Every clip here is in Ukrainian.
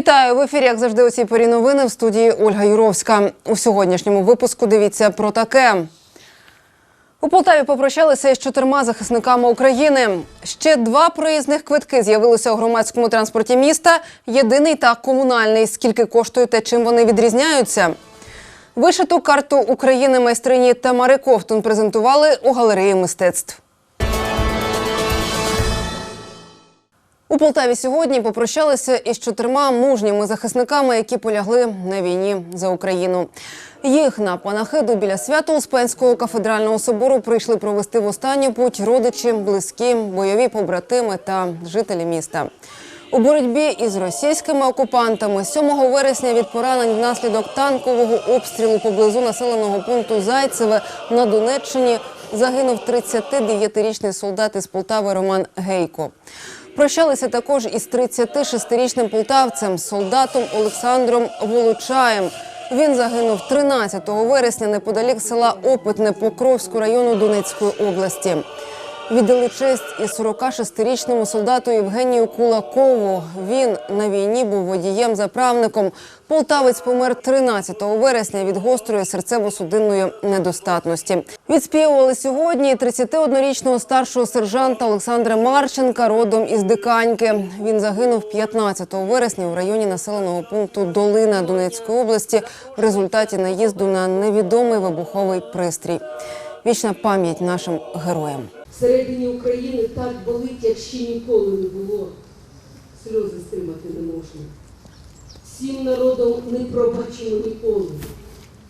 Вітаю в ефірі, як завжди, у цій порі новини в студії Ольга Юровська. У сьогоднішньому випуску дивіться про таке. У Полтаві попрощалися із чотирма захисниками України. Ще два проїзних квитки з'явилися у громадському транспорті міста. Єдиний та комунальний. Скільки коштують та чим вони відрізняються? Вишиту карту України майстрині Тамари Ковтун презентували у галереї мистецтв. У Полтаві сьогодні попрощалися із чотирма мужніми захисниками, які полягли на війні за Україну. Їх на панахиду біля Свято-Успенського кафедрального собору прийшли провести в останню путь родичі, близькі, бойові побратими та жителі міста. У боротьбі із російськими окупантами 7 вересня від поранень внаслідок танкового обстрілу поблизу населеного пункту Зайцеве на Донеччині загинув 39-річний солдат із Полтави Роман Гейко. Прощалися також із 36-річним полтавцем, солдатом Олександром Волочаєм. Він загинув 13 вересня неподалік села Опитне Покровську району Донецької області. Віддали честь і 46-річному солдату Євгенію Кулакову. Він на війні був водієм-заправником. Полтавець помер 13 вересня від гострої серцево-судинної недостатності. Відспівували сьогодні 31-річного старшого сержанта Олександра Марченка, родом із Диканьки. Він загинув 15 вересня у районі населеного пункту Долина Донецької області в результаті наїзду на невідомий вибуховий пристрій. Вічна пам'ять нашим героям. Всередині України так болить, як ще ніколи не було. Сльози стримати не можна. Всім народом не пробачимо ніколи.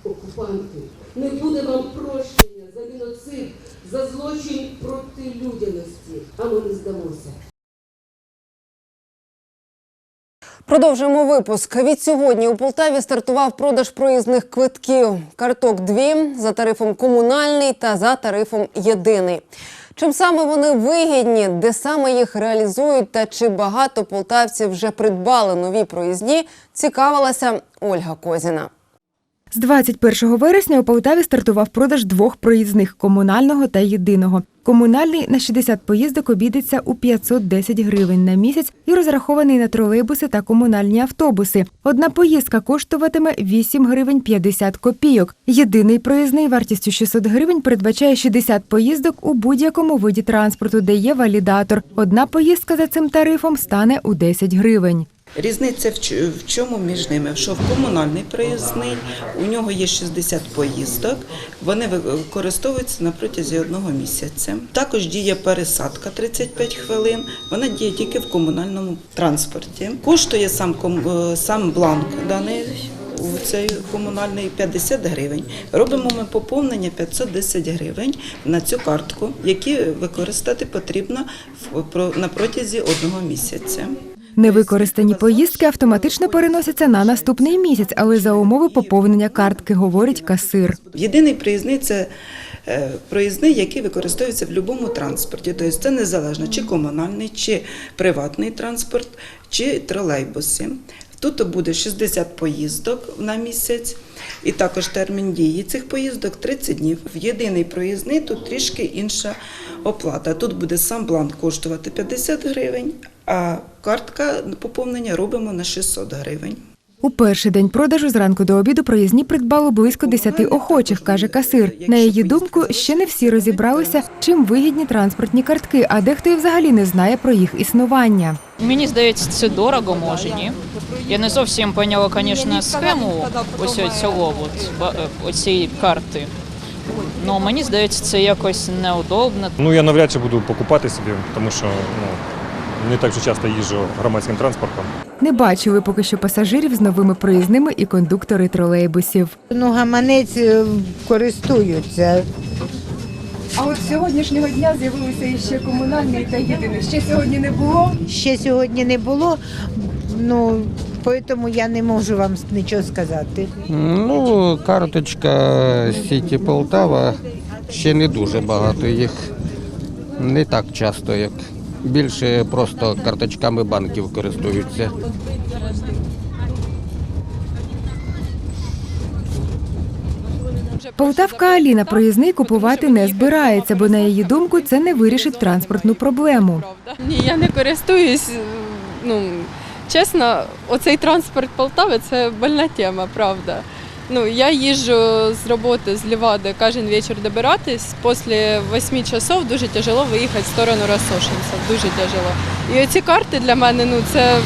Окупанти, не буде вам прощення за геноцид, за злочин проти людяності, а ми не здамося. Продовжуємо випуск. Від сьогодні у Полтаві стартував продаж проїзних квитків. Карток дві за тарифом комунальний та за тарифом єдиний. Чим саме вони вигідні, де саме їх реалізують та чи багато полтавців вже придбали нові проїзні, цікавилася Ольга Козіна. З 21 вересня у Полтаві стартував продаж двох проїзних комунального та єдиного. Комунальний на 60 поїздок обійдеться у 510 гривень на місяць і розрахований на тролейбуси та комунальні автобуси. Одна поїздка коштуватиме 8 гривень 50 копійок. Єдиний проїзний вартістю 600 гривень передбачає 60 поїздок у будь-якому виді транспорту, де є валідатор. Одна поїздка за цим тарифом стане у 10 гривень. Різниця в чому між ними? Що в комунальний проїзний у нього є 60 поїздок, вони використовуються на протязі одного місяця. Також діє пересадка 35 хвилин. Вона діє тільки в комунальному транспорті. Коштує сам е, сам бланк даний. У цей комунальний 50 гривень. Робимо ми поповнення 510 гривень на цю картку, які використати потрібно на протязі одного місяця. Невикористані поїздки автоматично переносяться на наступний місяць, але за умови поповнення картки, говорить касир. Єдиний проїзний це е, проїзний, який використовується в будь-якому транспорті. Тобто це незалежно чи комунальний, чи приватний транспорт, чи тролейбуси. Тут буде 60 поїздок на місяць, і також термін дії цих поїздок 30 днів. В єдиний проїзний тут трішки інша оплата. Тут буде сам бланк коштувати 50 гривень, а картка поповнення робимо на 600 гривень. У перший день продажу зранку до обіду проїзні придбало близько 10 охочих, каже касир. На її думку, ще не всі розібралися, чим вигідні транспортні картки, а дехто і взагалі не знає про їх існування. Мені здається, це дорого, може, ні. Я не зовсім поняла, звісно, схему ось цього, от, е, оцієї карти. Ну, мені здається, це якось неудобно. Ну я навряд чи буду покупати собі, тому що ну, не так же часто їжджу громадським транспортом. Не бачили поки що пасажирів з новими проїзними і кондуктори тролейбусів. Ну, гаманець е, користуються. А от сьогоднішнього дня з'явилися іще комунальний та єдиний. Ще сьогодні не було. Ще сьогодні не було, ну тому я не можу вам нічого сказати. Ну, карточка Сіті Полтава ще не дуже багато їх. Не так часто, як більше просто карточками банків користуються. Полтавка Аліна проїзний купувати не збирається, бо на її думку це не вирішить транспортну проблему. Ні, я не користуюсь. Ну, чесно, оцей транспорт Полтави це больна тема, правда. Ну, я їжджу з роботи з Лівади кожен вечір добиратись. Після 8 часов дуже тяжело виїхати в сторону Росошинця. Дуже тяжело. І оці карти для мене ну, це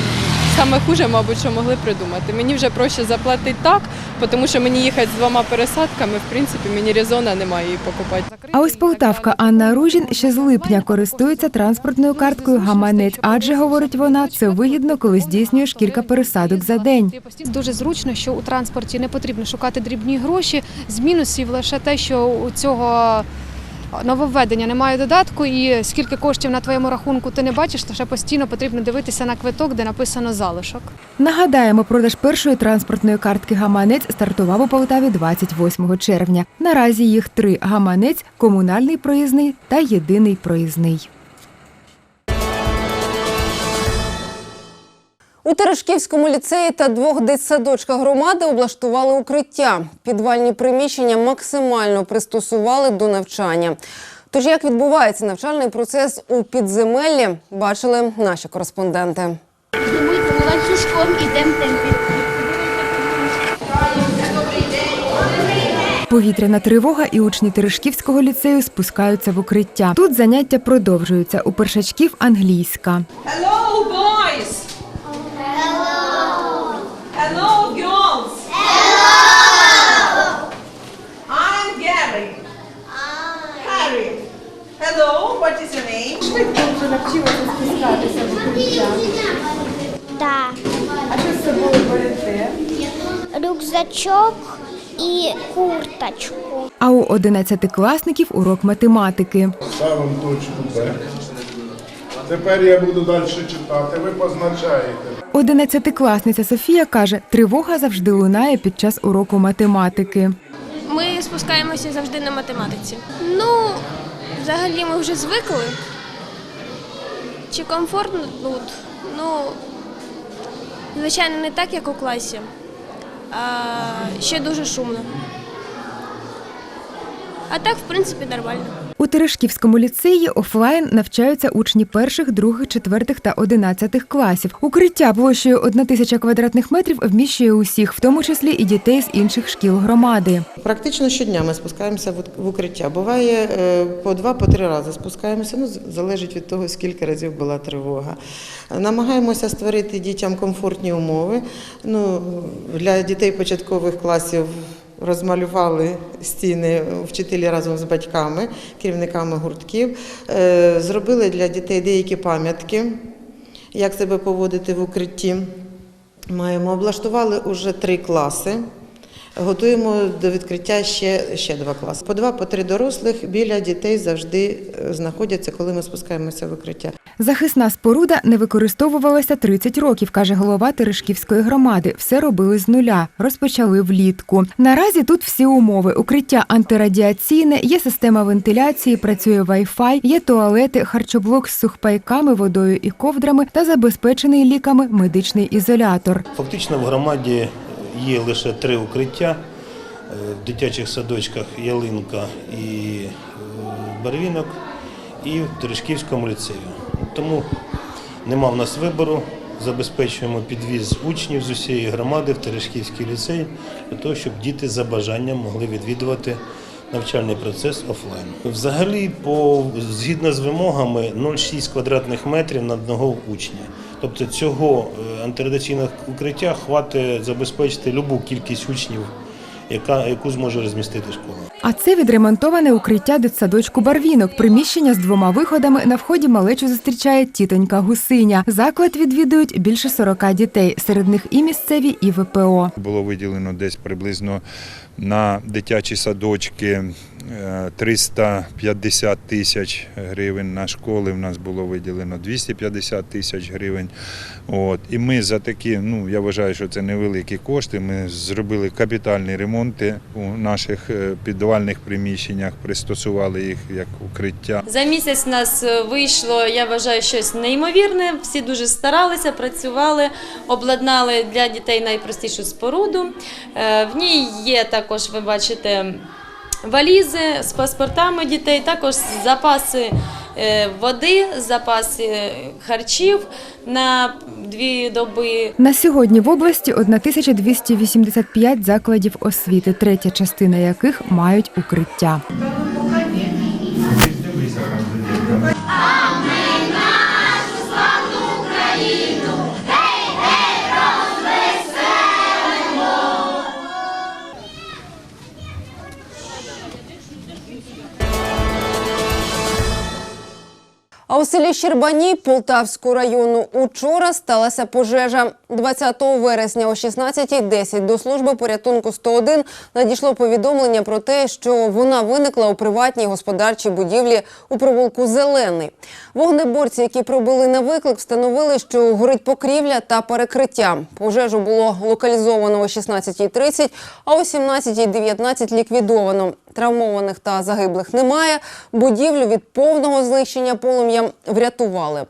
саме хуже, мабуть, що могли придумати. Мені вже проще заплатити так, тому що мені їхати з двома пересадками, в принципі, мені резона немає її покупати. А ось полтавка Анна Ружін ще з липня користується транспортною карткою гаманець, адже говорить вона, це вигідно, коли здійснюєш кілька пересадок за день. Дуже зручно, що у транспорті не потрібно шукати дрібні гроші. З мінусів лише те, що у цього нововведення немає додатку, і скільки коштів на твоєму рахунку ти не бачиш, то ще постійно потрібно дивитися на квиток, де написано залишок. Нагадаємо, продаж першої транспортної картки гаманець стартував у Полтаві 28 червня. Наразі їх три: гаманець, комунальний проїзний та єдиний проїзний. У Терешківському ліцеї та двох дитсадочках громади облаштували укриття. Підвальні приміщення максимально пристосували до навчання. Тож як відбувається навчальний процес у підземеллі, бачили наші кореспонденти. Думайте, ланцюжком ідемо темпі. Повітряна тривога і учні Терешківського ліцею спускаються в укриття. Тут заняття продовжуються. У першачків англійська. Hello, boys. Name? Так. А що з собою берете? Рюкзачок і курточку. А у одинадцятикласників урок математики. Ставимо точку Б. Тепер я буду далі читати. Ви позначаєте. Одинадцятикласниця Софія каже, тривога завжди лунає під час уроку математики. Ми спускаємося завжди на математиці. Ну, взагалі ми вже звикли. Чи комфортно тут? Ну, звичайно, не так, як у класі. А ще дуже шумно. А так, в принципі, нормально. У Терешківському ліцеї офлайн навчаються учні перших, других, четвертих та одинадцятих класів. Укриття площею 1 тисяча квадратних метрів вміщує усіх, в тому числі і дітей з інших шкіл громади. Практично щодня ми спускаємося в- в укриття. Буває е, по два, по три рази спускаємося. Ну, залежить від того, скільки разів була тривога. Намагаємося створити дітям комфортні умови. Ну, для дітей початкових класів. Розмалювали стіни вчителі разом з батьками, керівниками гуртків. Е, Зробили для дітей деякі пам'ятки, як себе поводити в укритті. Маємо облаштували уже три класи. Готуємо до відкриття ще, ще два класи. По два, по три дорослих біля дітей завжди е, знаходяться, коли ми спускаємося в укриття. Захисна споруда не використовувалася 30 років, каже голова Терешківської громади. Все робили з нуля. Розпочали влітку. Наразі тут всі умови: укриття антирадіаційне, є система вентиляції, працює Wi-Fi, є туалети, харчоблок з сухпайками, водою і ковдрами та забезпечений ліками медичний ізолятор. Фактично в громаді є лише три укриття. Е, В дитячих садочках Ялинка і е, Барвінок, і в Терешківському ліцею. Тому нема в нас вибору. Забезпечуємо підвіз учнів з усієї громади в Терешківський ліцей для того, щоб діти за бажанням могли відвідувати навчальний процес офлайн. Взагалі, по, згідно з вимогами, 0,6 квадратних метрів на одного учня. Тобто цього е, укриття хватить забезпечити любу кількість учнів, яка, яку зможе розмістити школа. А це відремонтоване укриття дитсадочку Барвінок. Приміщення з двома виходами. На вході малечу зустрічає тітонька Гусиня. Заклад відвідують більше 40 дітей. Серед них і місцеві, і ВПО. Було виділено десь приблизно на дитячі садочки 350 тисяч гривень. На школи в нас було виділено 250 тисяч гривень. От. І ми за такі, ну я вважаю, що це невеликі кошти. Ми зробили капітальні ремонти у наших е, підвальних приміщеннях, пристосували їх як укриття. За місяць в нас е, вийшло, я вважаю, щось неймовірне. Всі дуже старалися, працювали, обладнали для дітей найпростішу споруду. Е, В ній є також, ви бачите, валізи з паспортами дітей, також запаси е, води, запас е, харчів на дві доби. На сьогодні в області 1285 закладів освіти, третя частина яких мають укриття. А селі Щербані Полтавського району учора сталася пожежа. 20 вересня о 16.10 до служби порятунку 101 надійшло повідомлення про те, що вона виникла у приватній господарчій будівлі у провулку Зелений. Вогнеборці, які пробили на виклик, встановили, що горить покрівля та перекриття. Пожежу було локалізовано о 16.30, а о 17.19 ліквідовано. Травмованих та загиблих немає. Будівлю від повного знищення полум'ям врятували.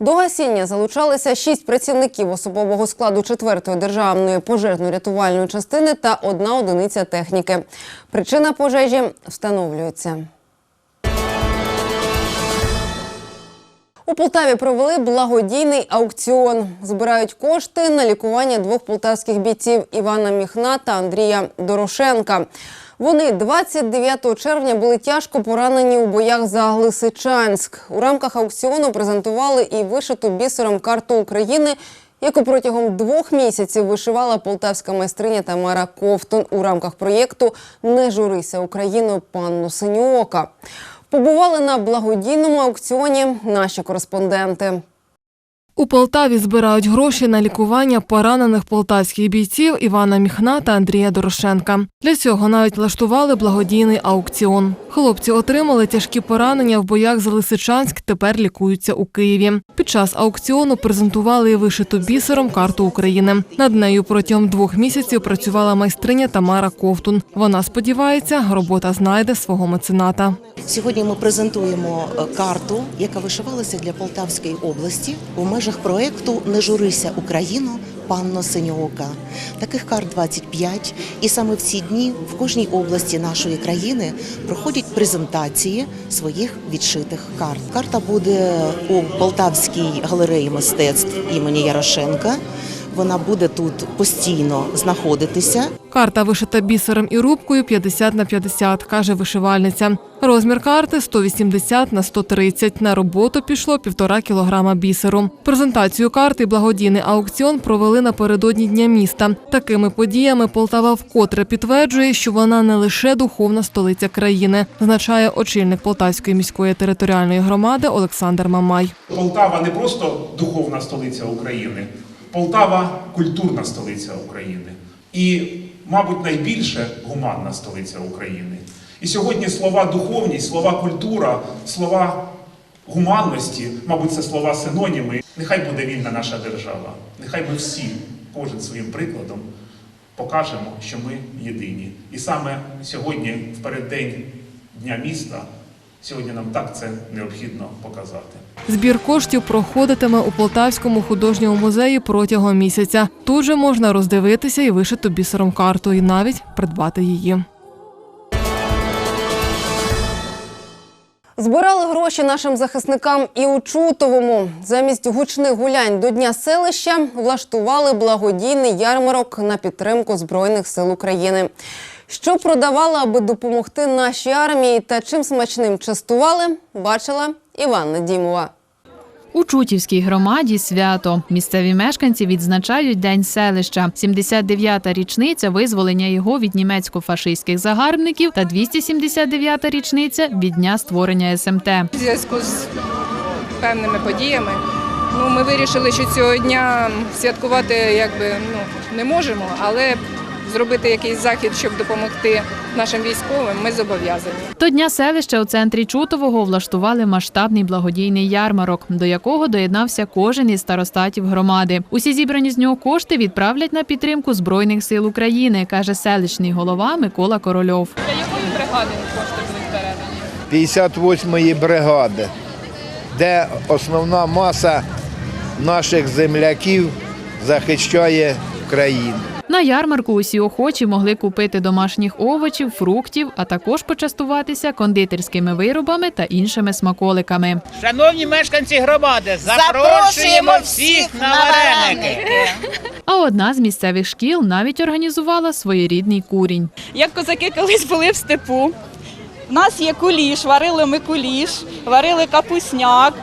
До гасіння залучалися шість працівників особового складу 4-ї державної пожежно-рятувальної частини та одна одиниця техніки. Причина пожежі встановлюється. У Полтаві провели благодійний аукціон. Збирають кошти на лікування двох полтавських бійців Івана Міхна та Андрія Дорошенка. Вони 29 червня були тяжко поранені у боях за Лисичанськ. У рамках аукціону презентували і вишиту бісером карту України, яку протягом двох місяців вишивала полтавська майстриня Тамара Ковтун у рамках проєкту Не журися Україну панну Синьоока. Побували на благодійному аукціоні наші кореспонденти. У Полтаві збирають гроші на лікування поранених полтавських бійців Івана Міхна та Андрія Дорошенка. Для цього навіть влаштували благодійний аукціон. Хлопці отримали тяжкі поранення в боях за Лисичанськ, тепер лікуються у Києві. Під час аукціону презентували і вишиту бісером карту України. Над нею протягом двох місяців працювала майстриня Тамара Ковтун. Вона сподівається, робота знайде свого мецената. Сьогодні ми презентуємо е, карту, яка вишивалася для Полтавської області у межах проєкту Не журися Україну. Панно Синьоока. Таких карт 25. І саме в ці дні в кожній області нашої країни проходять презентації своїх відшитих карт. Карта буде у Полтавській галереї мистецтв імені Ярошенка. Вона буде тут постійно знаходитися. Карта вишита бісером і рубкою 50 на 50, каже вишивальниця. Розмір карти 180 на 130. На роботу пішло півтора кілограма бісеру. Презентацію карти благодійний аукціон провели напередодні Дня міста. Такими подіями Полтава вкотре підтверджує, що вона не лише духовна столиця країни, значає очільник Полтавської міської територіальної громади Олександр Мамай. Полтава не просто духовна столиця України, Полтава культурна столиця України і, мабуть, найбільше гуманна столиця України. І сьогодні слова духовність, слова культура, слова гуманності, мабуть, це слова синоніми. Нехай буде вільна наша держава. Нехай ми всі, кожен своїм прикладом, покажемо, що ми єдині. І саме сьогодні, в переддень Дня міста, сьогодні нам так це необхідно показати. Збір коштів проходитиме у Полтавському художньому музеї протягом місяця. Тут же можна роздивитися і вишиту бісером карту, і навіть придбати її. Збирали гроші нашим захисникам і у Чутовому. Замість гучних гулянь до Дня селища влаштували благодійний ярмарок на підтримку Збройних сил України. Що продавали, аби допомогти нашій армії та чим смачним частували, бачила Іванна Дімова. У Чутівській громаді свято. Місцеві мешканці відзначають День селища. 79-та річниця визволення його від німецько-фашистських загарбників та 279-та річниця від дня створення СМТ. У зв'язку з певними подіями ну, ми вирішили, що цього дня святкувати якби, ну, не можемо, але зробити якийсь захід, щоб допомогти нашим військовим, ми зобов'язані. До Дня селища у центрі Чутового влаштували масштабний благодійний ярмарок, до якого доєднався кожен із старостатів громади. Усі зібрані з нього кошти відправлять на підтримку Збройних сил України, каже селищний голова Микола Корольов. Для якої бригади кошти будуть передані? 58-ї бригади, де основна маса наших земляків захищає України. На ярмарку усі охочі могли купити домашніх овочів, фруктів, а також почастуватися кондитерськими виробами та іншими смаколиками. Шановні мешканці громади, запрошуємо всіх на вареники. А одна з місцевих шкіл навіть організувала своєрідний курінь. Як козаки колись були в степу. У нас є куліш, варили ми куліш, варили капусняк.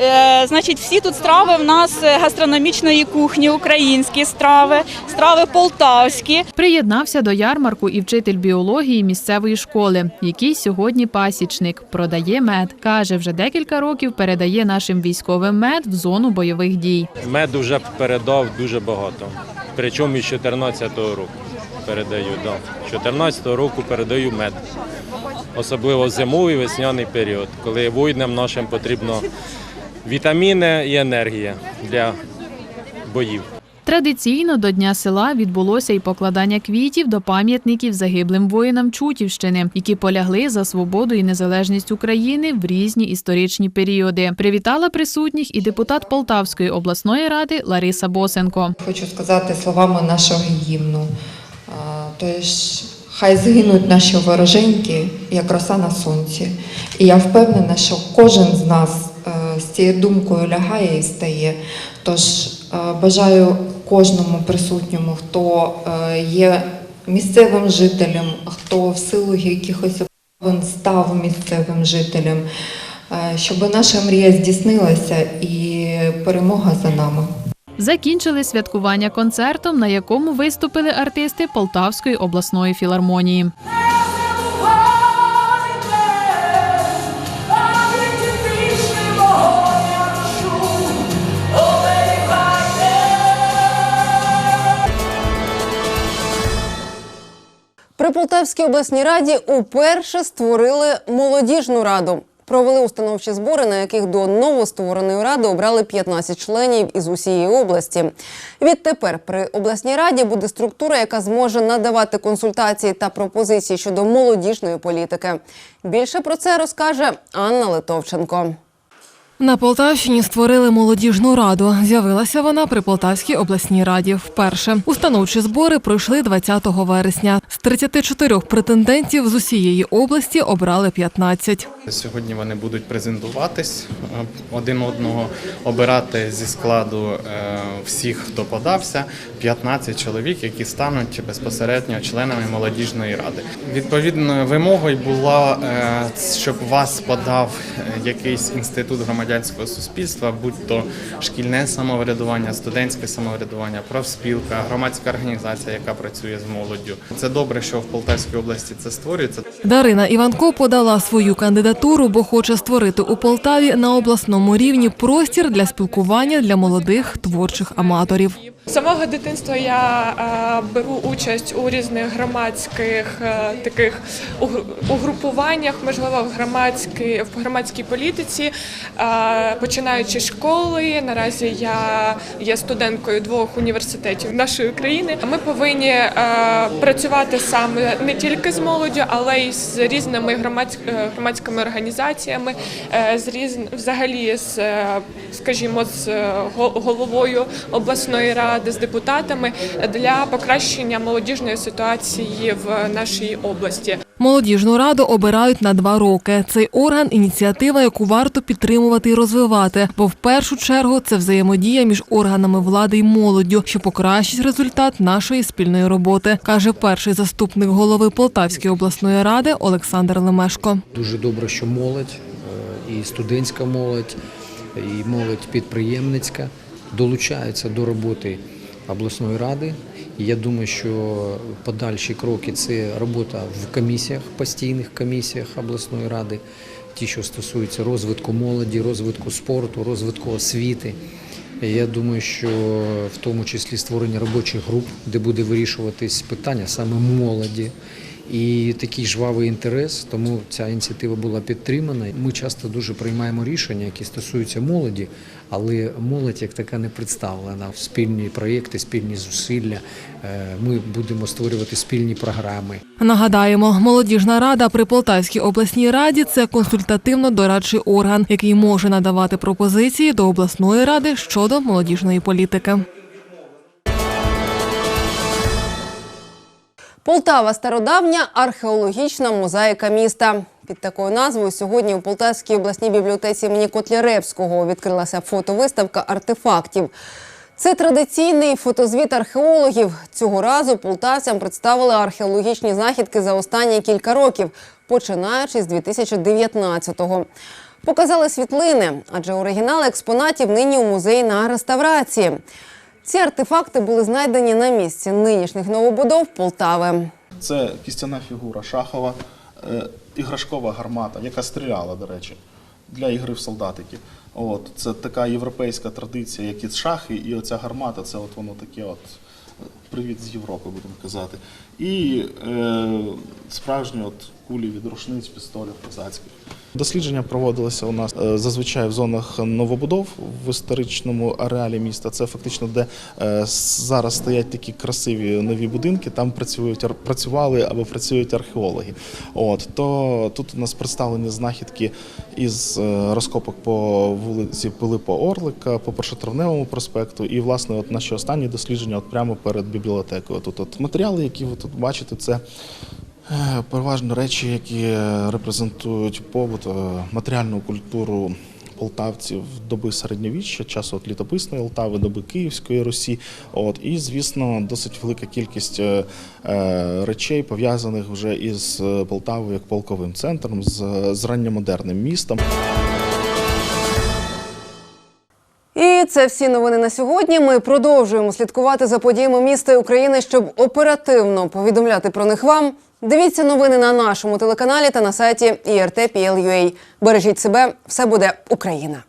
Е, значить, всі тут страви в нас е, гастрономічної кухні, українські страви, страви полтавські. Приєднався до ярмарку і вчитель біології місцевої школи, який сьогодні пасічник, продає мед. Каже, вже декілька років передає нашим військовим мед в зону бойових дій. Меду вже передав дуже багато. Причому із 14-го року передаю. Да. З 14-го року передаю мед. Особливо в зимовий весняний період, коли воїнам нашим потрібно вітаміни і енергія для боїв. Традиційно до Дня села відбулося й покладання квітів до пам'ятників загиблим воїнам Чутівщини, які полягли за свободу і незалежність України в різні історичні періоди. Привітала присутніх і депутат Полтавської обласної ради Лариса Босенко. Хочу сказати словами нашого гімну. Тож хай згинуть наші вороженьки, як роса на сонці. І я впевнена, що кожен з нас з цією думкою лягає і стає. Тож е, бажаю кожному присутньому, хто е, є місцевим жителем, хто в силу якихось обставин став місцевим жителем, е, щоб наша мрія здійснилася і перемога за нами. Закінчили святкування концертом, на якому виступили артисти Полтавської обласної філармонії. При Полтавській обласній раді уперше створили молодіжну раду. Провели установчі збори, на яких до новоствореної ради обрали 15 членів із усієї області. Відтепер при обласній раді буде структура, яка зможе надавати консультації та пропозиції щодо молодіжної політики. Більше про це розкаже Анна Литовченко. На Полтавщині створили молодіжну раду. З'явилася вона при Полтавській обласній раді. Вперше установчі збори пройшли 20 вересня. З 34 претендентів з усієї області обрали 15. Сьогодні вони будуть презентуватись е, один одного, обирати зі складу е, всіх, хто подався, 15 чоловік, які стануть безпосередньо членами молодіжної ради. Відповідною вимогою була, е, щоб вас подав якийсь інститут громадянського суспільства, будь то шкільне самоврядування, студентське самоврядування, профспілка, громадська організація, яка працює з молоддю. Це добре, що в Полтавській області це створюється. Дарина Іванко подала свою кандидатуру, бо хоче створити у Полтаві на обласному рівні простір для спілкування для молодих творчих аматорів. Самого дитинства я е, беру участь у різних громадських е, таких угру- угрупуваннях, можливо, в громадській в громадській політиці, е, починаючи з школи. Наразі я є студенткою двох університетів нашої країни. Ми повинні працювати саме не тільки з молоддю, але й з різними громадськ- громадськими організаціями, з різ... взагалі з, скажімо, з го- головою обласної ради, з депутатами для покращення молодіжної ситуації в нашій області. Молодіжну раду обирають на два роки. Цей орган ініціатива, яку варто підтримувати і розвивати, бо в першу чергу це взаємодія між органами влади і молоддю, що покращить результат нашої спільної роботи, каже перший заступник голови Полтавської обласної ради Олександр Лемешко. Дуже добре, що молодь, е, і студентська молодь, і молодь підприємницька долучаються до роботи обласної ради. Я думаю, що подальші кроки це робота в комісіях, постійних комісіях обласної ради, ті, що стосуються розвитку молоді, розвитку спорту, розвитку освіти. Я думаю, що в тому числі створення робочих груп, де буде вирішуватись питання саме молоді. І такий жвавий інтерес, тому ця ініціатива була підтримана. Ми часто дуже приймаємо рішення, які стосуються молоді, але молодь як така не представлена спільні проєкти, спільні зусилля. Е, Ми будемо створювати спільні програми. Нагадаємо, молодіжна рада при Полтавській обласній раді це консультативно-дорадчий орган, який може надавати пропозиції до обласної ради щодо молодіжної політики. Полтава стародавня археологічна мозаїка міста. Під такою назвою сьогодні у Полтавській обласній бібліотеці імені Котляревського відкрилася фотовиставка артефактів. Це традиційний фотозвіт археологів. Цього разу полтавцям представили археологічні знахідки за останні кілька років, починаючи з 2019-го. Показали світлини, адже оригінали експонатів нині у музеї на реставрації. Ці артефакти були знайдені на місці нинішніх новобудов Полтави. Це кістяна фігура шахова, е, іграшкова гармата, яка стріляла, до речі, для ігри в солдатики. От, це така європейська традиція, як і шахи, і оця гармата це от воно таке от. е, Привіт з Європи, будемо казати. І е, справжні от кулі від рушниць, пістолів козацьких. Дослідження проводилися у нас е, зазвичай в зонах новобудов в історичному ареалі міста. Це фактично, де е, зараз стоять такі красиві нові будинки. Там працюють працювали або працюють археологи. От то тут у нас представлені знахідки із е, розкопок по вулиці Пилипа Орлика, по першотравневому проспекту. І власне, от наші останні дослідження, от прямо перед бібліотекою. Тут от матеріали, які ви тут бачите, це. Е, Переважно речі, які е, репрезентують побут, е, матеріальну культуру полтавців доби середньовіччя, часу от літописної Полтави, доби Київської Русі. От і звісно, досить велика кількість речей пов'язаних вже із Полтавою як полковим центром, з, з ранньомодерним містом. Це всі новини на сьогодні. Ми продовжуємо слідкувати за подіями міста України, щоб оперативно повідомляти про них вам. Дивіться новини на нашому телеканалі та на сайті IRT.PL.UA. Бережіть себе, все буде Україна.